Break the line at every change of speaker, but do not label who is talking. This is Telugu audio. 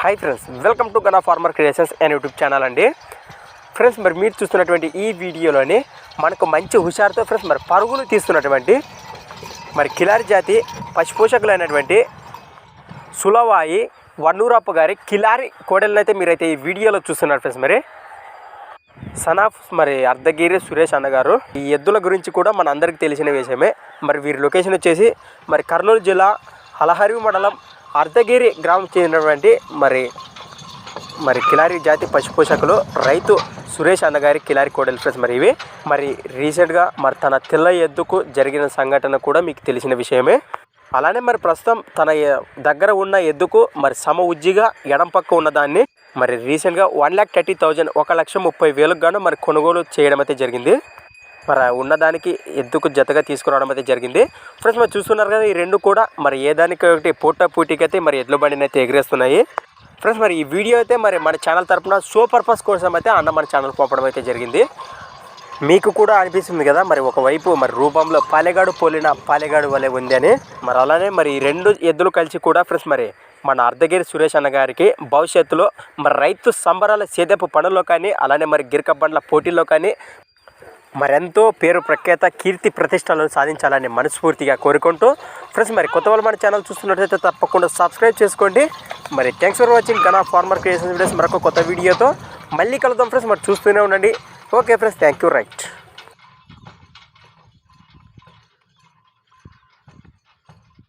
Hi friends welcome to Gana farmer creations and YouTube channel అండి. ఫ్రెండ్స్ మరి మీరు చూస్తున్నటువంటి ఈ వీడియోలోని మనకు మంచి హుషారుతో ఫ్రెండ్స్ మరి పరుగులు తీస్తున్నటువంటి మరి కిలారి జాతి పశుపోషకులైనటువంటి సులవాయి వన్నూరప్ప గారి కిలారి కోడలను అయితే మీరైతే ఈ వీడియోలో చూస్తున్నారు ఫ్రెండ్స్ మరి. సన్ ఆఫ్ మరి అర్ధగిరి సురేష్ అన్నగారు ఈ ఎద్దుల గురించి కూడా మన అందరికీ తెలిసిన విషయమే. మరి వీరి లొకేషన్ వచ్చేసి మరి కర్నూలు జిల్లా అలహరి మండలం అర్ధగిరి గ్రామం చెందినటువంటి మరి మరి కిలారి జాతి పశుపోషకులు రైతు సురేష్ అన్నగారి కిలారి కోడలి ఫ్రెండ్స్ మరి ఇవి. మరి రీసెంట్గా మరి తన తెల్ల ఎద్దుకు జరిగిన సంఘటన కూడా మీకు తెలిసిన విషయమే. అలానే మరి ప్రస్తుతం తన దగ్గర ఉన్న ఎద్దుకు మరి సమ ఉజ్జిగా ఎడం పక్క ఉన్నదాన్ని మరి రీసెంట్గా వన్ ల్యాక్ థర్టీ థౌజండ్ ఒక లక్ష ముప్పై వేలకు గాను మరి కొనుగోలు చేయడం అయితే జరిగింది. మరి ఉన్నదానికి ఎద్దుకు జతగా తీసుకురావడం అయితే జరిగింది. ఫ్రెండ్స్ మరి చూస్తున్నారు కదా ఈ రెండు కూడా మరి ఏ దానికి ఒకటి పోటా మరి ఎడ్ల బండిని అయితే ఎగిరేస్తున్నాయి. ఫ్రెండ్స్ మరి ఈ వీడియో అయితే మరి మన ఛానల్ తరపున షో పర్పస్ కోసం అయితే అన్న మన ఛానల్ పంపడం అయితే జరిగింది. మీకు కూడా అనిపిస్తుంది కదా మరి ఒకవైపు మరి రూపంలో పాలెగాడు పోలిన పాలెగాడు వలె ఉంది అని. మరి అలానే మరి ఈ రెండు ఎద్దులు కలిసి కూడా ఫ్రెండ్స్ మరి మన అర్ధగిరి సురేష్ అన్న గారికి భవిష్యత్తులో మరి రైతు సంబరాల సేదపు పనుల్లో కానీ అలానే మరి గిరిక బండ్ల పోటీల్లో కానీ మరెంతో పేరు ప్రఖ్యాత కీర్తి ప్రతిష్టలను సాధించాలని మనస్ఫూర్తిగా కోరుకుంటూ ఫ్రెండ్స్ మరి కొత్త వాళ్ళు మన ఛానల్ చూస్తున్నట్లయితే తప్పకుండా సబ్స్క్రైబ్ చేసుకోండి. మరి thanks for watching Gana farmer creation videos మరొక కొత్త వీడియోతో మళ్ళీ కలుద్దాం ఫ్రెండ్స్ మరి చూస్తూనే ఉండండి. Okay friends thank you right